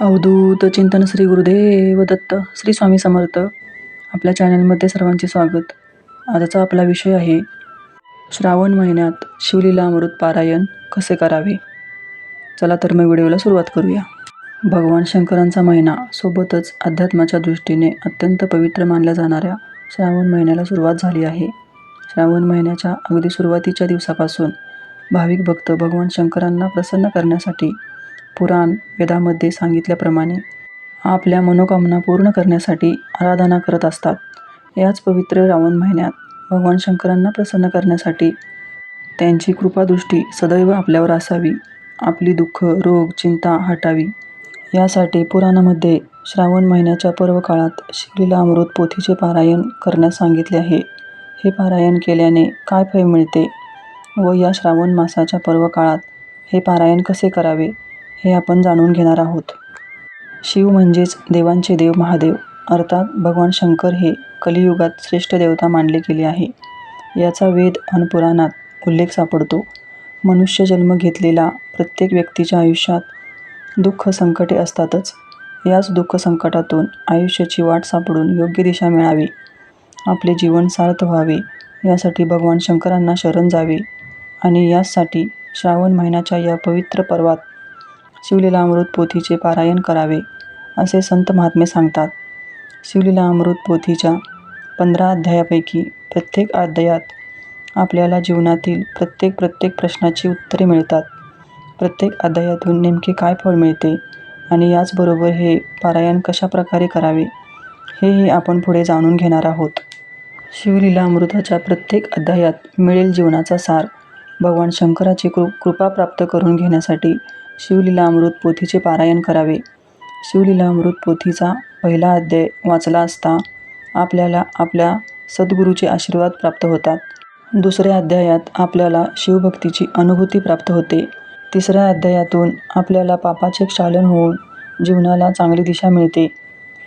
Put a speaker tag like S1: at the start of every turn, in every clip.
S1: अवधूत चिंतन श्री गुरुदेव दत्त श्री स्वामी समर्थ. आपल्या चॅनलमध्ये सर्वांचे स्वागत. आजचा आपला विषय आहे श्रावण महिन्यात शिवलीला अमृत पारायण कसे करावे? चला तर मग व्हिडिओला सुरुवात करूया. भगवान शंकरांचा महिना सोबतच अध्यात्माच्या दृष्टीने अत्यंत पवित्र मानल्या जाणाऱ्या श्रावण महिन्याला सुरुवात झाली आहे. श्रावण महिन्याच्या अगदी सुरुवातीच्या दिवसापासून भाविक भक्त भगवान शंकरांना प्रसन्न करण्यासाठी पुराण वेदामध्ये सांगितल्याप्रमाणे आपल्या मनोकामना पूर्ण करण्यासाठी आराधना करत असतात. याच पवित्र रावण महिन्यात भगवान शंकरांना प्रसन्न करण्यासाठी त्यांची कृपादृष्टी सदैव आपल्यावर असावी. आपली दुःख रोग चिंता हटावी. यासाठी पुराणामध्ये श्रावण महिन्याच्या पर्व काळात शिवलीला अमृत पोथीचे पारायण करण्यास सांगितले आहे. हे पारायण केल्याने काय फळ मिळते व या श्रावण मासाच्या पर्व काळात हे पारायण कसे करावे? हे आपण जाणून घेणार आहोत. शिव म्हणजेच देवांचे देव महादेव. अर्थात भगवान शंकर हे कलियुगात श्रेष्ठ देवता मानले गेले आहे. याचा वेद आणि पुराणात उल्लेख सापडतो. मनुष्य जन्म घेतलेला प्रत्येक व्यक्तीच्या आयुष्यात दुःख संकटे असतातच. याच दुःख संकटातून आयुष्याची वाट सापडून योग्य दिशा मिळावी. आपले जीवन सार्थ व्हावे. यासाठी भगवान शंकरांना शरण जावे. आणि यासाठी श्रावण महिन्याच्या या पवित्र पर्वात शिवलीला अमृत पोथीचे पारायण करावे असे संत महात्मे सांगतात. शिवलीला अमृत पोथीच्या पंधरा अध्यायापैकी प्रत्येक अध्यायात आपल्याला जीवनातील प्रत्येक प्रत्येक प्रश्नाची उत्तरे मिळतात. प्रत्येक अध्यायातून नेमके काय फळ मिळते आणि याचबरोबर हे पारायण कशा प्रकारे करावे हेही आपण पुढे जाणून घेणार आहोत. शिवलीला अमृताच्या प्रत्येक अध्यायात मिळेल जीवनाचा सार भगवान शंकराची कृ कृपा प्राप्त करून घेण्यासाठी शिवलीला अमृत पोथीचे पारायण करावे. शिवलीला अमृत पोथीचा पहिला अध्याय वाचला असता आपल्याला आपल्या सद्गुरूचे आशीर्वाद प्राप्त होतात. दुसऱ्या अध्यायात आपल्याला शिवभक्तीची अनुभूती प्राप्त होते. तिसऱ्या अध्यायातून आपल्याला पापाचे क्षालन होऊन जीवनाला चांगली दिशा मिळते.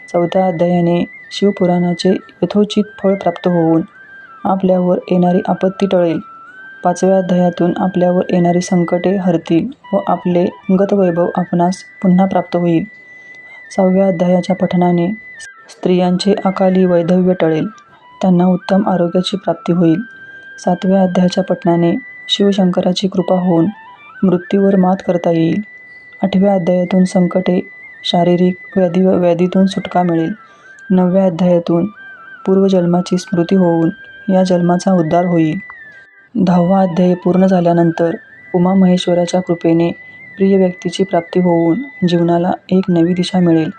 S1: चौथ्या अध्यायाने शिवपुराणाचे यथोचित फळ प्राप्त होऊन आपल्यावर येणारी आपत्ती टळेल. पाचव्या अध्यायातून आपल्यावर येणारी संकटे हरतील व आपले गतवैभव आपणास पुन्हा प्राप्त होईल. सहाव्या अध्यायाच्या पठणाने स्त्रियांचे अकाली वैधव्य टळेल त्यांना उत्तम आरोग्याची प्राप्ती होईल. सातव्या अध्यायाच्या पठणाने शिवशंकराची कृपा होऊन मृत्यूवर मात करता येईल. आठव्या अध्यायातून संकटे शारीरिक व्याधी व्याधीतून सुटका मिळेल. नवव्या अध्यायातून पूर्वजन्माची स्मृती होऊन या जन्माचा उद्धार होईल. दहावा अध्याय पूर्ण झाल्यानंतर उमा महेश्वराच्या कृपेने प्रिय व्यक्तीची प्राप्ती होऊन जीवनाला एक नवी दिशा मिळेल.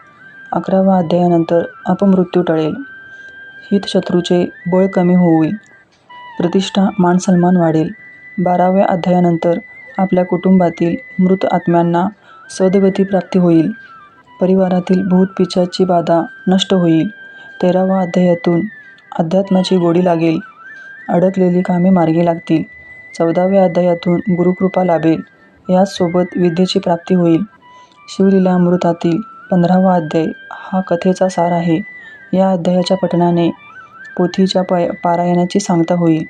S1: अकरावा अध्यायानंतर अपमृत्यू टळेल. हितशत्रूचे बळ कमी होईल. प्रतिष्ठा मानसन्मान वाढेल. बाराव्या अध्यायानंतर आपल्या कुटुंबातील मृत आत्म्यांना सदगती प्राप्ती होईल. परिवारातील भूतपिशाची बाधा नष्ट होईल. तेरावा अध्यायातून अध्यात्माची गोडी लागेल. अडकलेली कामे मार्गी लागतील. चौदाव्या अध्यायातून गुरुकृपा लाभेल. याचसोबत विद्येची प्राप्ती होईल. शिवलीला अमृतातील पंधरावा अध्याय हा कथेचा सार आहे. या अध्यायाच्या पठणाने पोथीच्या पाय पारायणाची सांगता होईल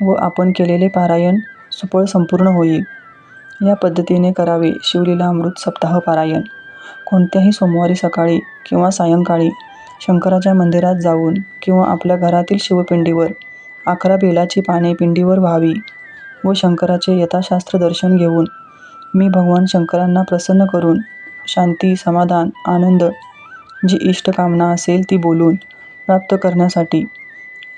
S1: व आपण केलेले पारायण सुफळ संपूर्ण होईल. या पद्धतीने करावे शिवलीला अमृत सप्ताह पारायण. कोणत्याही सोमवारी सकाळी किंवा सायंकाळी शंकराच्या मंदिरात जाऊन किंवा आपल्या घरातील शिवपिंडीवर अकरा बेलाची पाने पिंडीवर व्हावी व शंकराचे यथाशास्त्र दर्शन घेऊन मी भगवान शंकरांना प्रसन्न करून शांती समाधान आनंद जी इष्टकामना असेल ती बोलून प्राप्त करण्यासाठी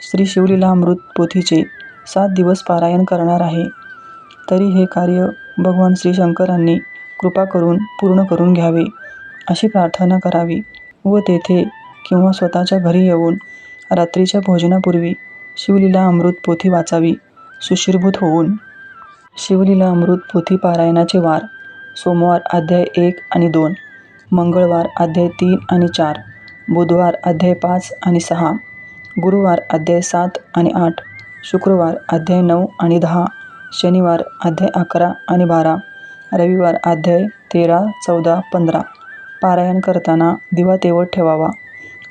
S1: श्री शिवलीला अमृत पोथीचे सात दिवस पारायण करणार आहे. तरी हे कार्य भगवान श्री शंकरांनी कृपा करून पूर्ण करून घ्यावे अशी प्रार्थना करावी व तेथे किंवा स्वतःच्या घरी येऊन रात्रीच्या भोजनापूर्वी शिवलीला अमृत पोथी वाचावी. सुशीर्भूत होऊन शिवलीला अमृत पोथी पारायणाचे वार. सोमवार अध्याय एक आणि दोन. मंगळवार अध्याय तीन आणि चार. बुधवार अध्याय पाच आणि सहा. गुरुवार अध्याय सात आणि आठ. शुक्रवार अध्याय नऊ आणि दहा. शनिवार अध्याय अकरा आणि बारा. रविवार अध्याय तेरा चौदा पंधरा. पारायण करताना दिवा तेवत ठेवावा.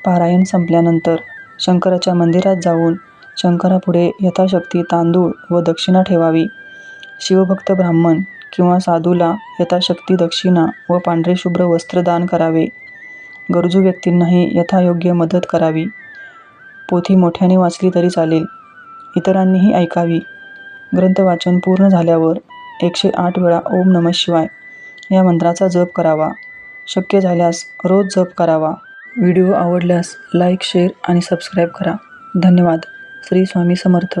S1: पारायण संपल्यानंतर शंकराच्या मंदिरात जाऊन शंकरापुढे यथाशक्ती तांदूळ व दक्षिणा ठेवावी. शिवभक्त ब्राह्मण किंवा साधूला यथाशक्ती दक्षिणा व पांढरे शुभ्र वस्त्र दान करावे. गरजू व्यक्तींनाही यथायोग्य मदत करावी. पोथी मोठ्याने वाचली तरी चालेल. इतरांनीही ऐकावी. ग्रंथवाचन पूर्ण झाल्यावर एकशे आठ वेळा ओम नम शिवाय या मंत्राचा जप करावा. शक्य झाल्यास रोज जप करावा. व्हिडिओ आवडल्यास लाईक शेअर आणि सबस्क्राईब करा. धन्यवाद. श्री स्वामी समर्थ.